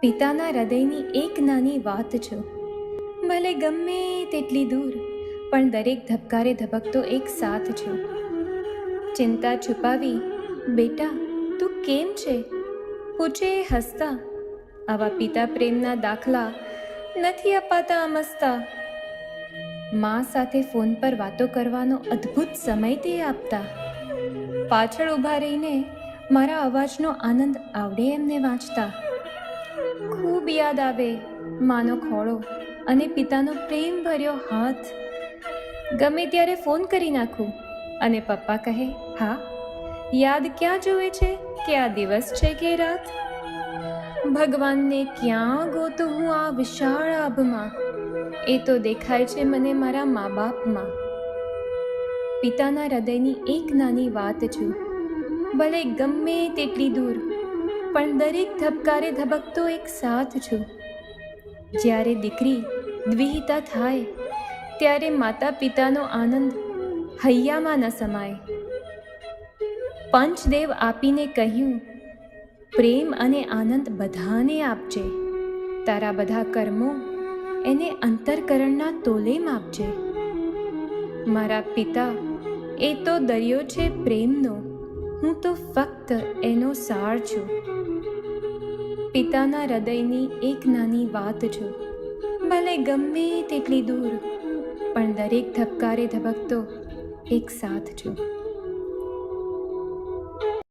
પિતાના હૃદયની એક નાની વાત છે. ભલે ગમે તેટલી દૂર, પણ દરેક ધબકારે ધબકતો એક સાથ છે. ચિંતા છુપાવી, બેટા, તું કેમ છે? પૂછે હસતા. આવા પિતા પ્રેમના દાખલા નથી અપાતા અમસ્તા મા સાથે ફોન પર વાતો કરવાનો અદ્ભુત સમય તે આપતા. પાછળ ઊભા રહીને મારા અવાજનો આનંદ આવડે એમને વાંચતા. ખૂબ યાદ આવે માનો ખોળો અને પિતાનો પ્રેમ ભર્યો હાથ. ગમે ત્યારે ફોન કરી નાખું અને પપ્પા કહે, હા, યાદ ક્યાં જોવે છે કે આ દિવસ છે કે રાત? ભગવાનને ક્યાં ગોતું હું આ વિશાળ આભમાં? એ તો દેખાય છે મને મારા મા બાપમાં પિતાના હૃદયની એક નાની વાત છું. ભલે ગમે તેટલી દૂર, પણ દરેક ધબકારે ધબકતો એક સાથ છું. જ્યારે દીકરી દ્વિહિતા થાય, ત્યારે માતા પિતાનો આનંદ હૈયામાં ન સમાય. પંચદેવ આપીને કહ્યું, પ્રેમ અને આનંદ બધાને આપજે. તારા બધા કર્મો એને અંતરકરણના તોલેમ આપજે. મારા પિતા, એ તો દરિયો છે પ્રેમનો. હું તો ફક્ત એનો સાર છું. પિતાના હૃદયની એક નાની વાત છું. ભલે ગમે તેટલી દૂર, પણ દરેક ધબકારે ધબકતો એક સાથ છું.